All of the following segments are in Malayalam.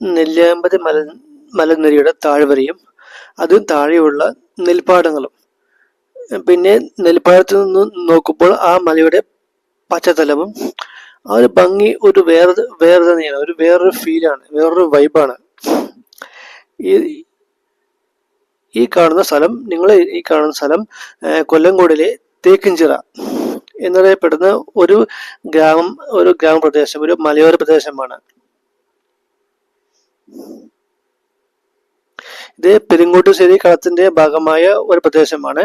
നെല്ലിയാമ്പതി മല മലനിരയുടെ താഴ്വരയും അത് താഴെയുള്ള നെൽപ്പാടങ്ങളും. പിന്നെ നെൽപ്പാടത്തിൽ നിന്ന് നോക്കുമ്പോൾ ആ മലയുടെ പച്ചതലവും ആ ഒരു ഭംഗി ഒരു വേറെ വേറെ തന്നെയാണ് ഒരു വേറൊരു ഫീലാണ് വേറൊരു വൈബാണ് ഈ ഈ കാണുന്ന സ്ഥലം നിങ്ങൾ ഈ കാണുന്ന സ്ഥലം കൊല്ലംകോടിലെ തേക്കിഞ്ചിറ എന്നറിയപ്പെടുന്ന ഒരു ഗ്രാമം ഒരു ഗ്രാമപ്രദേശം ഒരു മലയോര പ്രദേശമാണ്. ഇത് പെരിങ്ങോട്ടുശ്ശേരി കളത്തിന്റെ ഭാഗമായ ഒരു പ്രദേശമാണ്.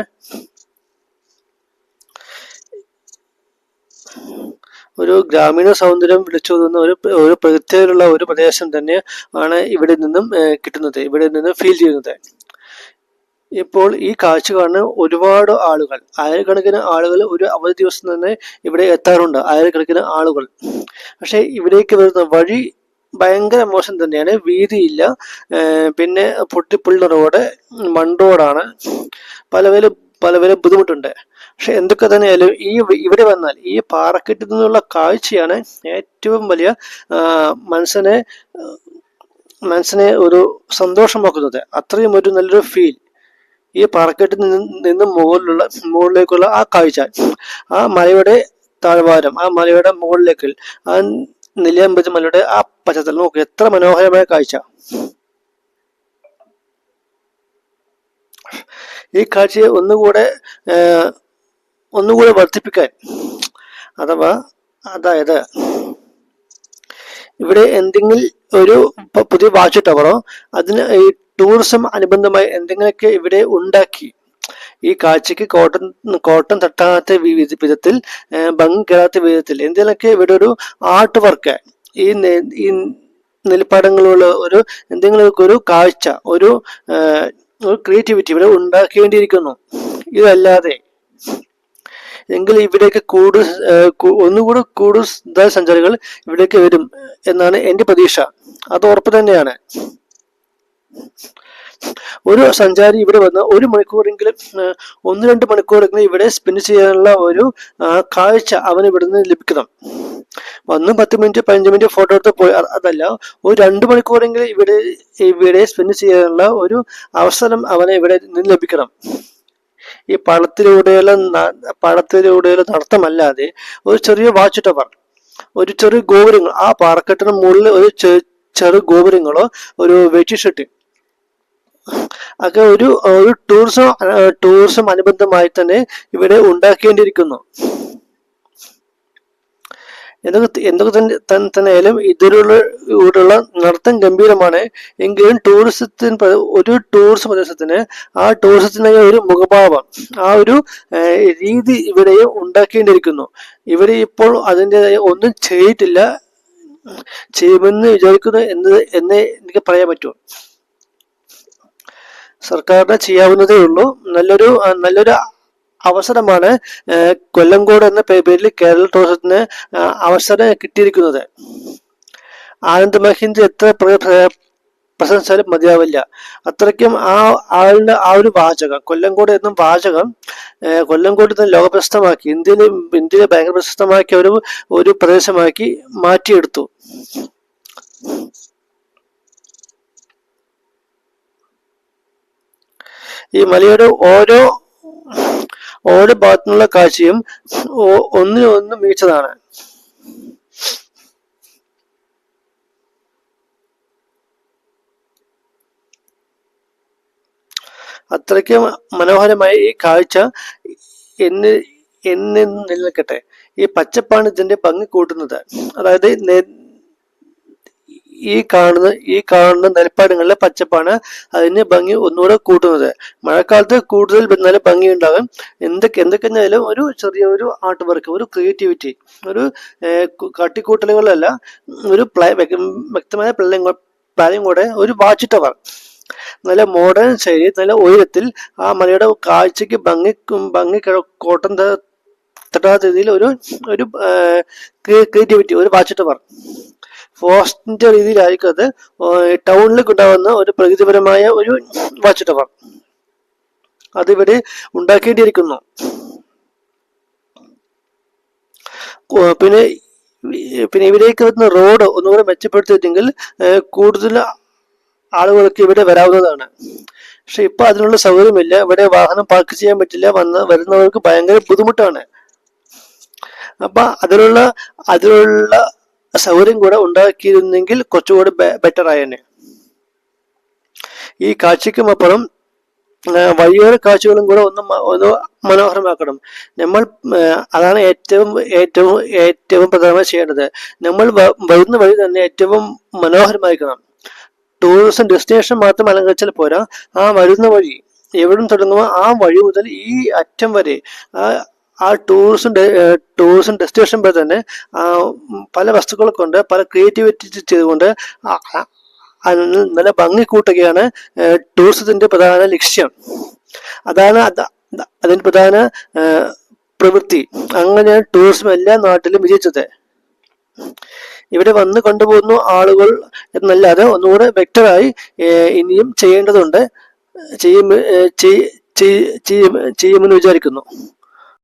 ഒരു ഗ്രാമീണ സൗന്ദര്യം വിളിച്ചോതുന്ന ഒരു ഒരു പ്രത്യേകതയുള്ള ഒരു പ്രദേശം തന്നെ ആണ് ഇവിടെ നിന്നും കിട്ടുന്നത് ഇവിടെ നിന്നും ഫീൽ ചെയ്യുന്നത്. ഇപ്പോൾ ഈ കാഴ്ച കാണുന്ന ഒരുപാട് ആളുകൾ ആയിരക്കണക്കിന് ആളുകൾ ഒരു അവധി ദിവസം തന്നെ ഇവിടെ എത്താറുണ്ട് ആയിരക്കണക്കിന് ആളുകൾ. പക്ഷേ ഇവിടേക്ക് വരുന്ന വഴി ഭയങ്കര മോശം തന്നെയാണ്. വീതിയില്ല. പിന്നെ പൊട്ടിപ്പുള്ള റോഡ് മൺറോഡാണ് പല പല പല പല ബുദ്ധിമുട്ടുണ്ട്. പക്ഷെ എന്തൊക്കെ തന്നെയായാലും ഈ ഇവിടെ വന്നാൽ ഈ പാറക്കെട്ടിൽ നിന്നുള്ള കാഴ്ചയാണ് ഏറ്റവും വലിയ മനസ്സിനെ മനസ്സിനെ ഒരു സന്തോഷമാക്കുന്നത്. അത്രയും ഒരു നല്ലൊരു ഫീൽ ഈ പാറക്കെട്ടിൽ നിന്ന് നിന്ന് മുകളിലുള്ള മുകളിലേക്കുള്ള ആ കാഴ്ച ആ മലയുടെ താഴ്വാരം ആ മലയുടെ മുകളിലേക്ക് ആ നെല്ലിയാമ്പതി മലയുടെ ആ പശ്ചാത്തലം നോക്കുക എത്ര മനോഹരമായ കാഴ്ച. ഈ കാഴ്ചയെ ഒന്നുകൂടെ ഒന്നുകൂടെ വർദ്ധിപ്പിക്കാൻ അഥവാ അതായത് ഇവിടെ എന്തെങ്കിലും ഒരു പുതിയ വാച്ച് ടവറോ അതിന് ഈ ടൂറിസം അനുബന്ധമായി എന്തെങ്കിലുമൊക്കെ ഇവിടെ ഉണ്ടാക്കി ഈ കാഴ്ചക്ക് കോട്ടൻ കോട്ടൻ തട്ടാത്ത വിധത്തിൽ ഭംഗി കേടാത്ത വിധത്തിൽ എന്തെങ്കിലുമൊക്കെ ഇവിടെ ഒരു ആർട്ട് വർക്ക് ഈ ഈ നെൽപ്പാടങ്ങളുള്ള ഒരു എന്തെങ്കിലുമൊക്കെ ഒരു കാഴ്ച ഒരു ഒരു ക്രിയേറ്റിവിറ്റി ഇവിടെ ഉണ്ടാക്കേണ്ടിയിരിക്കുന്നു. ഇതല്ലാതെ എങ്കിൽ ഇവിടേക്ക് കൂടുതൽ ഒന്നുകൂടി കൂടുതൽ സഞ്ചാരികൾ ഇവിടേക്ക് വരും എന്നാണ് എന്റെ പ്രതീക്ഷ. അത് ഉറപ്പ് തന്നെയാണ്. ഒരു സഞ്ചാരി ഇവിടെ വന്ന് ഒരു മണിക്കൂറെങ്കിലും ഒന്ന് രണ്ട് മണിക്കൂറെങ്കിലും ഇവിടെ സ്പെൻഡ് ചെയ്യാനുള്ള ഒരു കാഴ്ച അവന് ഇവിടുന്ന് ലഭിക്കണം. വന്ന് പത്ത് മിനിറ്റ് പതിനഞ്ച് മിനിറ്റ് ഫോട്ടോ എടുത്ത് പോയി. അതല്ല ഒരു രണ്ട് മണിക്കൂറെങ്കിലും ഇവിടെ ഇവിടെ സ്പെൻഡ് ചെയ്യാനുള്ള ഒരു അവസരം അവനെ ഇവിടെ നിന്ന് ലഭിക്കണം. ഈ പണത്തിലൂടെയുള്ള പഴത്തിലൂടെയുള്ള നടത്തമല്ലാതെ ഒരു ചെറിയ വാച്ച് ടവർ ഒരു ചെറിയ ഗോപുരങ്ങൾ ആ പാറക്കെട്ടിന് മുകളിൽ ഒരു ചെറു ഗോപുരങ്ങളോ ഒരു വെറ്റി ഒക്കെ ഒരു ഒരു ടൂറിസം ടൂറിസം അനുബന്ധമായി തന്നെ ഇവിടെ ഉണ്ടാക്കേണ്ടിയിരിക്കുന്നു. എന്തൊക്കെ എന്തൊക്കെ തന്നെ തന്നെ തന്നെയായാലും ഇതിലുള്ള ഇവിടെയുള്ള നടത്തം ഗംഭീരമാണ്. എങ്കിലും ടൂറിസത്തിന് ഒരു ടൂറിസം പ്രദേശത്തിന് ആ ടൂറിസത്തിന്റെ ഒരു മുഖഭാവം ആ ഒരു രീതി ഇവിടെ ഉണ്ടാക്കേണ്ടിയിരിക്കുന്നു. ഇവിടെ ഇപ്പോൾ അതിന്റെതായ ഒന്നും ചെയ്തിട്ടില്ല. ചെയ്യുമെന്ന് വിചാരിക്കുന്നു എന്ന് എന്നേ എനിക്ക് പറയാൻ പറ്റൂ. സർക്കാരിന് ചെയ്യാവുന്നതേ ഉള്ളൂ. നല്ലൊരു നല്ലൊരു അവസരമാണ് കൊല്ലംകോട് എന്ന പേരിൽ കേരള ടൂറിസത്തിന് അവസരം കിട്ടിയിരിക്കുന്നത്. ആനന്ദ് മഹിന്ദ് എത്ര പ്രശംസാലും മതിയാവില്ല. അത്രയ്ക്കും ആ ആളുടെ ആ ഒരു വാചകം കൊല്ലംകോട് എന്ന വാചകം കൊല്ലംകോട് തന്നെ ലോകപ്രശസ്തമാക്കി ഇന്ത്യയിൽ ഇന്ത്യയിലെ ഭയങ്കര പ്രശസ്തമാക്കിയ ഒരു ഒരു പ്രദേശമാക്കി മാറ്റിയെടുത്തു. ഈ മലയുടെ ഓരോ ഓരോ ഭാഗത്തുനിന്നുള്ള കാഴ്ചയും ഒന്നിനൊന്ന് മികച്ചതാണ്. അത്രയ്ക്ക് മനോഹരമായ ഈ കാഴ്ച എന്ന് എന്നും നിലനിൽക്കട്ടെ. ഈ പച്ചപ്പാണ് ഇതിന്റെ ഭംഗി കൂട്ടുന്നത്. അതായത് ഈ കാണുന്ന ഈ കാണുന്ന നെൽപ്പാടങ്ങളിലെ പച്ചപ്പാണ് അതിന് ഭംഗി ഒന്നുകൂടെ കൂട്ടുന്നത്. മഴക്കാലത്ത് കൂടുതൽ നല്ല ഭംഗി ഉണ്ടാകും. എന്തൊക്കെ എന്തൊക്കെയായാലും ഒരു ചെറിയ ഒരു ആർട്ട് വർക്ക് ഒരു ക്രിയേറ്റിവിറ്റി ഒരു കട്ടിക്കൂട്ടലുകളല്ല ഒരു പ്ലാ വ്യക്ത- വ്യക്തമായ പ്ലാനിങ് പ്ലാനിങ് കൂടെ ഒരു വാച്ച് ടവർ നല്ല മോഡേൺ ശൈലി നല്ല ഉയരത്തിൽ ആ മലയുടെ കാഴ്ചക്ക് ഭംഗി ഭംഗി കോട്ടം തട്ടാത്ത രീതിയിൽ ഒരു ഒരു ക്രിയേറ്റിവിറ്റി ഒരു വാച്ച് ടവർ ഫോറസ്റ്റിന്റെ രീതിയിലായിരിക്കും അത് ടൗണിലേക്ക് ഉണ്ടാവുന്ന ഒരു പ്രകൃതിപരമായ ഒരു വാച്ച് ടവർ അതിവിടെ ഉണ്ടാക്കേണ്ടിയിരിക്കുന്നു. പിന്നെ പിന്നെ ഇവിടേക്ക് വരുന്ന റോഡ് ഒന്നുകൂടെ മെച്ചപ്പെടുത്തിയിട്ടെങ്കിൽ കൂടുതൽ ആളുകൾക്ക് ഇവിടെ വരാവുന്നതാണ്. പക്ഷെ ഇപ്പൊ അതിനുള്ള സൗകര്യമില്ല. ഇവിടെ വാഹനം പാർക്ക് ചെയ്യാൻ പറ്റില്ല. വന്ന് വരുന്നവർക്ക് ഭയങ്കര ബുദ്ധിമുട്ടാണ്. അപ്പൊ അതിനുള്ള അതിലുള്ള സൗകര്യം കൂടെ ഉണ്ടാക്കിയിരുന്നെങ്കിൽ കുറച്ചുകൂടി ബെറ്റർ ആയേനെ. ഈ കാഴ്ചയ്ക്കും അപ്പുറം വഴിയോര കാഴ്ചകളും കൂടെ ഒന്ന് ഒന്ന് മനോഹരമാക്കണം. നമ്മൾ അതാണ് ഏറ്റവും ഏറ്റവും ഏറ്റവും പ്രധാനമായി ചെയ്യേണ്ടത്. നമ്മൾ വരുന്ന വഴി തന്നെ ഏറ്റവും മനോഹരമായിരിക്കണം. ടൂറിസം ഡെസ്റ്റിനേഷൻ മാത്രം അലങ്കരിച്ചാൽ പോരാ. ആ വരുന്ന വഴി എവിടെ നിന്ന് തുടങ്ങുമോ ആ വഴി മുതൽ ഈ അറ്റം വരെ ആ ആ ടൂറിസം ടൂറിസം ഡെസ്റ്റിനേഷൻ വരെ തന്നെ പല വസ്തുക്കൾ കൊണ്ട് പല ക്രിയേറ്റിവിറ്റി ചെയ്തുകൊണ്ട് നല്ല ഭംഗി കൂട്ടുകയാണ് ടൂറിസത്തിന്റെ പ്രധാന ലക്ഷ്യം. അതാണ് അത് അതിന്റെ പ്രധാന പ്രവൃത്തി. അങ്ങനെയാണ് ടൂറിസം എല്ലാ നാട്ടിലും വിജയിച്ചത്. ഇവിടെ വന്ന് കൊണ്ടുപോകുന്ന ആളുകൾ എന്നല്ലാതെ ഒന്നുകൂടെ വ്യക്തമായി ഇനിയും ചെയ്യേണ്ടതുണ്ട് ചെയ്യുമെന്ന് വിചാരിക്കുന്നു.